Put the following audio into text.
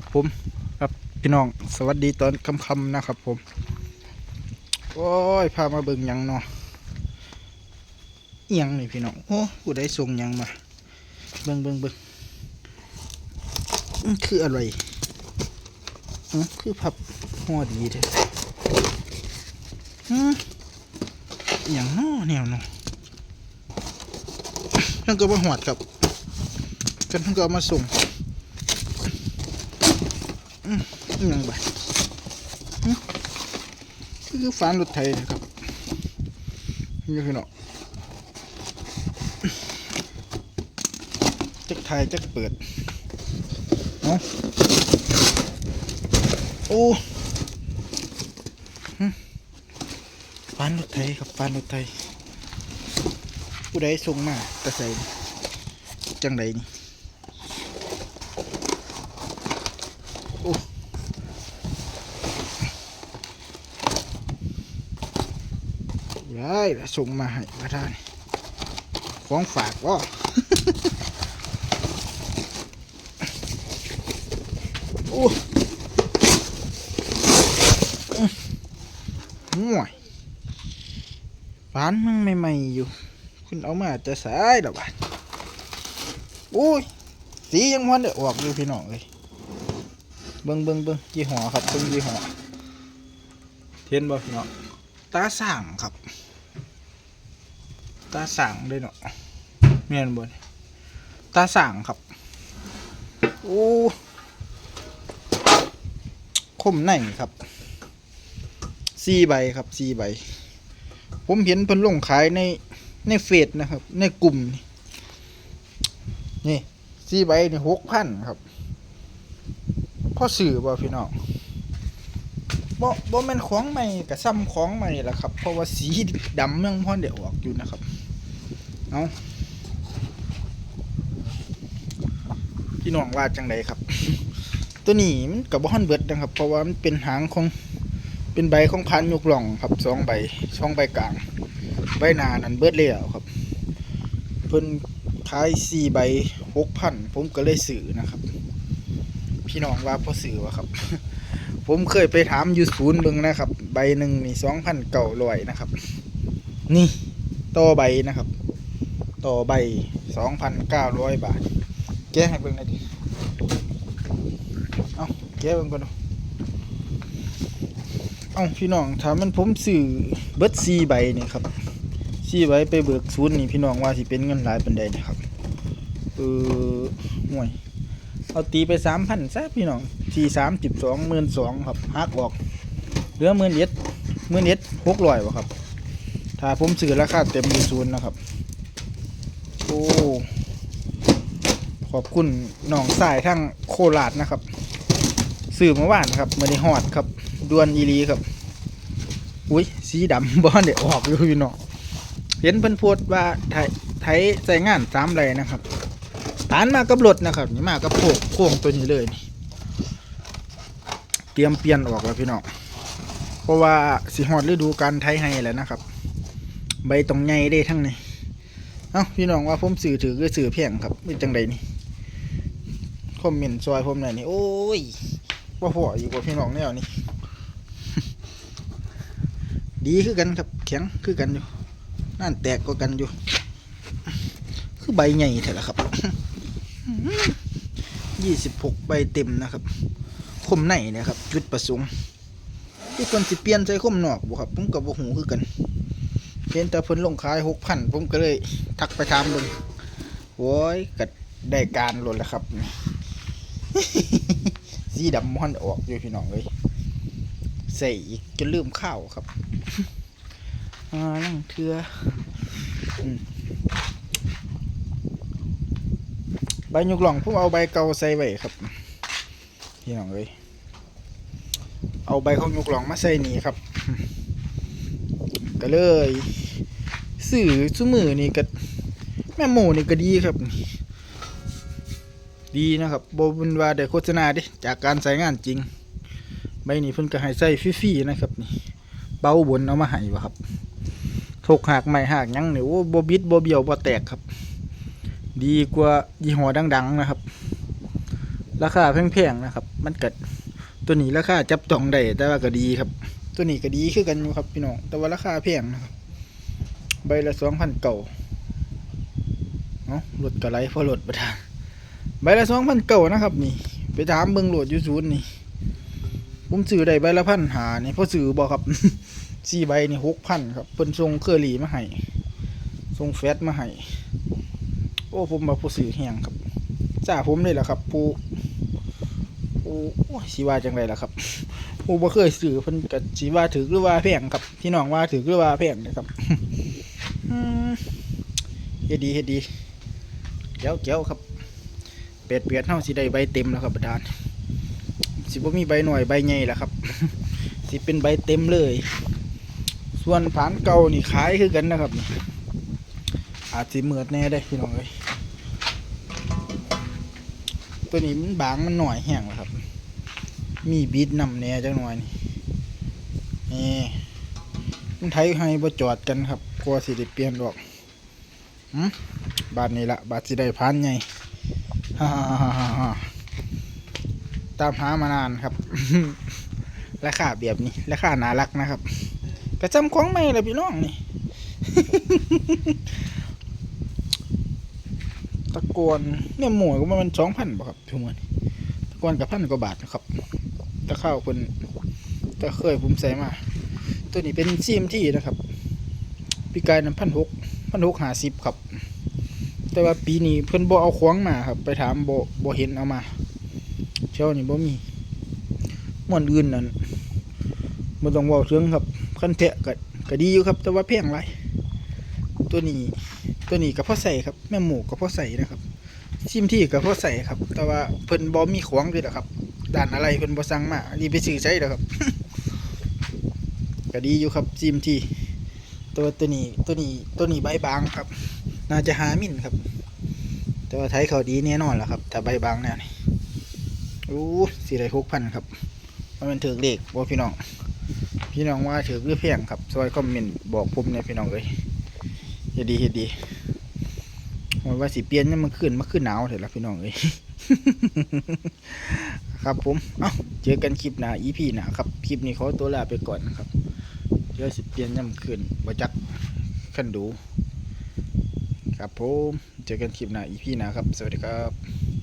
ครับผมครับพี่น้องสวัสดีตอนค่ำๆนะครับผม โอ้ยพามาเบิ่งยังเนาะเอียงนี่พี่น้องโอ้ผู้ใดส่งยังมา เบิ่งเบิ่งเบิ่งคืออะไรอื้อคือพับหัวดีเด้ออย่างน้อแนวเนาะเพิ่นก็บ่หอดครับเพิ่นก็มาส่ง ยังบ่หึคือฟานรถไถนะครับนี่พี่น้องจักไทยจักเปิดเอาะโอ้ฟานรถไถครับฟานรถไถผู้ใดส่งมาแตะใส่จังใดนี่ ยายส่งมาให้พระท่านของฝากว่าโอ้ห่วยฟานมึงใหม่ๆอยู่ คุณเอามาจะสายดอกบานโอ้ย สียังมันได้ออกอยู่พี่น้องเลยเบิ้งเบิ้งเบิ้งยี่ห้อครับเบิ้งยี่ห้อเห็นบ่พี่น้องตาสั่งครับ ตาสั่งเลยเนาะเมียนบนตาสั่งครับ โอ้คมในครับสี่ใบครับสี่ใบ ผมเห็นเพิ่นลงขายในในเฟซนะครับ ในกลุ่ม นี่นี่สี่ใบนี่หกพันครับพ่อสื่อบ่พี่น้องบ่บ่แม่นของใหม่ก็ซ้ำของใหม่ล่ะครับ เพราะว่าสีดำยังพอได้ออกอยู่นะครับ เอาพี่น้องว่าจังไดครับ ตัวนี้มันก็บ่ฮั่นเบิดนะครับ เพราะว่ามันเป็นหางของเป็นใบของพันยกหล่องครับสองใบสองใบกลาง ใบหนานั่นเบิดแล้วครับ เพิ่นขายสี่ใบหกพันผมก็เลยซื้อนะครับ พี่น้องว่าพอซื้อวะครับ ผมเคยไปถามอยู่ศูนย์เบิงนะครับ ใบหนึ่งนี่สองพันเก่าลอยนะครับ นี่ต่อใบนะครับ ต่อใบสองพันเก้าร้อยบาท แกะให้เบิ่งหน่อยดิเอาแกะเบิ่งก่อนดูเอาพี่น้องถามมันผมซื้อเบิร์ดสี่ใบนี่ครับสี่ใบไปเบิกศูนย์นี่พี่น้องว่าสิเป็นเงินหลายปันใดนะครับเออห่วยเอาตีไปสามพันซะพี่น้องสี่สามสิบสองหมื่นสองครับหักออกเหลือหมื่นเอ็ดหมื่นเอ็ดหกร้อยวะครับ ถ้าผมซื้อราคาเต็มอยู่ศูนย์นะครับ โอ้ขอบคุณน้องสายทั้งโคราชนะครับซื้อเมื่อวานครับมาได้ฮอดครับดวนอีหลีครับอุ้ยสีดำบ้านเดี๋ยวออกอยู่พี่น้องเห็นเพิ่นโพดว่าไทยไทยใส่งานสามไรนะครับฐานมากับรถนะครับนี่มากับโพกโค้งตัวนี้เลยนี่เตรียมเปลี่ยนออกแล้วพี่น้องเพราะว่าสิฮอดฤดูการไทยให้แล้วนะครับ ใบตรงใหญ่ได้ทั้งนี้ เอ้าพี่น้องว่าผมสื่อถือคือสื่อเพียงครับเป็นจังใดนี่คอมเมนต์ซอยผมหน่อยนี่โอ้ยว่าหัวอยู่กับพี่น้องแนวนี่ดีคือกันครับแข็งคือกันอยู่นั่นแตกก็กันอยู่ คือใบใหญ่เถอะละครับยี่สิบหกใบเต็มนะครับ คมในนี่ยครับ จุดประสงค์ที่คนสิเปลี่ยนใจคมนอกบ่ครับผมกับบ่หูคือกัน เห็นแต่เพิ่นลงขายหกพันผมก็เลยทักไปถามเบิ่งโว้ยก็ได้การหล่นแล้วครับ สีดำมันออกอยู่พี่น้องเลยใส่อีกจนลืมข้าวครับอ่านั่งเถือใบยุกหล่องผมเอาใบเก่าใส่ไว้ครับพี่น้องเอ้ยเอาใบของยุกหล่องมาใส่นี่ครับ ก็เลยสื่อสุมือนี่ก็แม่หมูนี่ก็ดีครับ ดีนะครับโบบุนว่าได้โฆษณาดิจากการใช้งานจริงใบนี้เพิ่นก็ให้ใส่ฟรีๆนะครับนี่เบาบนเอามาให้บ่ครับถกหักไม่หักยังนี่โอ้บบิดบ่เบียวบ่แตกครับ ดีกว่ายี่ห้อดัง ๆ นะครับ ราคาแพงๆนะครับ มันเกิดตัวนี้ราคาจับต้องได้แต่ว่าก็ดีครับ ตัวนี้ก็ดีคือกันอยู่ครับพี่น้อง แต่ว่าราคาแพงนะครับ ใบละสองพันเก่าเนาะรถกระไรเพราะรถประทานใบละสองพันเก่านะครับ นี่ ไปถามเบิ่งโหลดยู่ศูนนี่ ผมซื้อได้ใบละพันหานี่พอซื้อบอกครับสี่ใบนี่หกพันครับเพิ่นส่งเคอรี่มาให้ส่งแฟตมาให้ โอ้ผมมาผู้ซื้อแหงครับจ้าผมเลยล่ะครับผู้ผู้โอ้ยสิว่าจังไรล่ะครับ ผู้บ่เคยซื้อเพิ่นก็สิว่าถือหรือว่าแพงครับพี่น้องว่าถือหรือว่าแพงนะครับเฮ็ดดีเฮ็ดดีเจ้าเจ้าครับเป็ดเปียดเฮาสิได้ใบเต็มแล้วครับประธานสิบ่มีใบหน่อยใบใหญ่แหละครับสิเป็นใบเต็มเลย ส่วนผานเก่านี่ขายคือกันนะครับ อาจสิเหมือดแน่ได้พี่น้องเอ้ยตัวนี้มันบางมันหน่อยแห้งแล้วครับ มีบีดนำแหน่จังหน่อยนี่นี่มันไทยให้บ่จอดกันครับกลัวสิได้เปลี่ยนดอกหืมบาทนี้ละบาทสิได้พันใหญ่ฮ่าตามหามานานครับ ราคาแบบนี้ ราคาน่ารักนะครับกระจำของใหม่เลยพี่น้องนี่ ตะกวนเนี่ยหมวยก็มันสองพันบ่ครับพี่มวยตะกวนกับพันกว่าบาทนะครับ ตะข้าวคนตะเคยผมใส่มา ตัวนี้เป็นซีมที่นะครับ ปีกายนั้นพันหกพันหกหาสิบครับ แต่ว่าปีนี้เพิ่อนโบเอาของมาครับ ไปถามโบ่บ่เห็นเอามาเช้านี่โบมีม่วนอื่นนั่นบ่ต้องว้าถึงครับคันแพะก็ก็ดีอยู่ครับ แต่ว่าแพงหลายตัวนี้ตัวนี้ก็พอใส่ครับแม่หมูก็พอใส่นะครับซิมที่ก็พอใส่ครับ แต่ว่าเพิ่นบ่มีของด้วยล่ะครับ ด้านอะไรเพิ่นบ่สั่งมานี่ไปซื้อใช้แล้วครับก็ดีอยู่ครับซิมทีตัวตัวนี้ตัวนี้ตัวนี้ใบบางครับ น่าจะหามินครับ แต่ว่าไทยเขาดีแน่นอนแหละครับ ถ้าใบบางแน่นี่โอ้สี่ไรหกพันครับว่ามันถือเลขบ่พี่น้อง พี่น้องว่าถือหรือแพงครับซอยคอมเมนต์บอกผมเนี่ยพี่น้องเลยเฮ็ดดีเฮ็ดดีว่าว่าสิเปลี่ยนเนี่ยมันขึ้นมันขึ้นหนาวเถอะละพี่น้องเลย ครับผม เอ้า เจอกันคลิปหน้า EP หน้าครับ คลิปนี้ขอตัวลาไปก่อนนะครับ เดี๋ยวสิเปลี่ยนย่ำขึ้นบ่จักขันดู ครับผม เจอกันคลิปหน้า EP หน้าครับ สวัสดีครับ